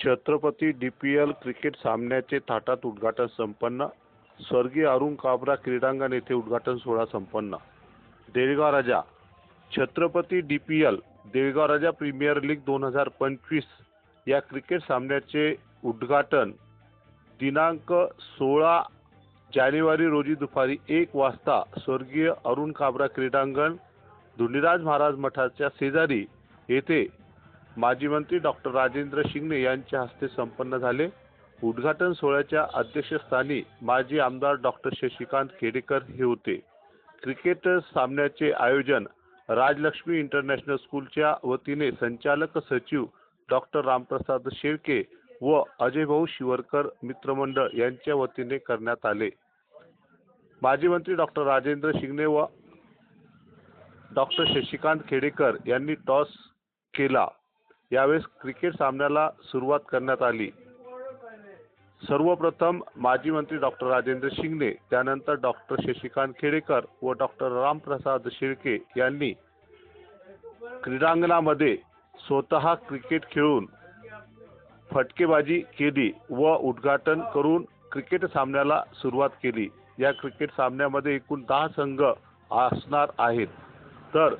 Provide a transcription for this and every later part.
Chhatrapati DPL cricket सामन्याचे थाटात उद्घाटन संपन्न. स्वर्गीय अरुण काबरा क्रीडांगण येथे उद्घाटन सोहळा संपन्न. Deulgaon Raja. Chhatrapati DPL Deulgaon Raja premier league दोन हजार पंचवीस या क्रिकेट सामन्याचे उद्घाटन दिनांक सोळा जानेवारी रोजी दुपारी एक वाजता स्वर्गीय अरुण काबरा क्रीडांगण धुंडीराज महाराज मठाच्या शेजारी येथे माजी मंत्री डॉक्टर राजेंद्र शिंगणे यांच्या हस्ते संपन्न झाले. उद्घाटन सोहळ्याच्या अध्यक्षस्थानी माजी आमदार डॉक्टर शशिकांत खेडेकर हे होते. क्रिकेट सामन्याचे आयोजन राजलक्ष्मी इंटरनॅशनल स्कूलच्या वतीने संचालक सचिव डॉक्टर रामप्रसाद शेळके व अजयभाऊ शिवरकर मित्रमंडळ यांच्या वतीने करण्यात आले. माजी मंत्री डॉक्टर राजेंद्र शिंगणे व डॉक्टर शशिकांत खेडेकर यांनी टॉस केला. यावेळेस क्रिकेट सामन्याला सुरुवात करण्यात आली. सर्वप्रथम माजी मंत्री डॉक्टर राजेंद्र शिंगणे त्यानंतर डॉक्टर शशिकांत खेडेकर व डॉक्टर रामप्रसाद शिर्के यांनी क्रीडांगणामध्ये स्वतः क्रिकेट खेळून फटकेबाजी केली व उद्घाटन करून क्रिकेट सामन्याला सुरुवात केली. या क्रिकेट सामन्यामध्ये एकूण दहा संघ असणार आहेत. तर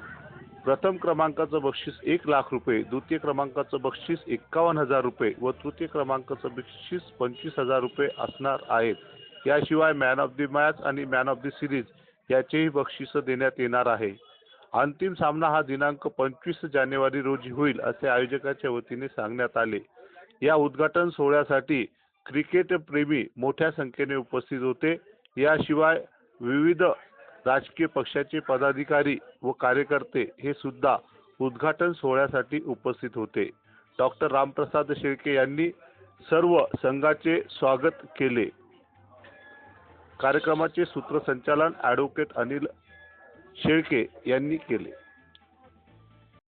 प्रथम क्रमांकाचं बक्षीस एक लाख रुपये द्वितीय क्रमांकाचं बक्षीस एकावन्न हजार रुपये व तृतीय क्रमांकाचं बक्षीस पंचवीस हजार रुपये असणार आहेत. याशिवाय मॅन ऑफ द मॅच आणि मॅन ऑफ दी सिरीज याचेही बक्षिसं देण्यात येणार आहे. अंतिम सामना हा दिनांक पंचवीस जानेवारी रोजी होईल असे आयोजकाच्या वतीने सांगण्यात आले. या उद्घाटन सोहळ्यासाठी क्रिकेट प्रेमी मोठ्या संख्येने उपस्थित होते. याशिवाय विविध राजकीय पक्षाचे पदाधिकारी व कार्यकर्ते हे सुद्धा उद्घाटन सोहळ्यासाठी उपस्थित होते. डॉक्टर रामप्रसाद शेळके यांनी सर्व संघाचे स्वागत केले. कार्यक्रमाचे सूत्रसंचालन ॲडव्होकेट अनिल शेळके यांनी केले.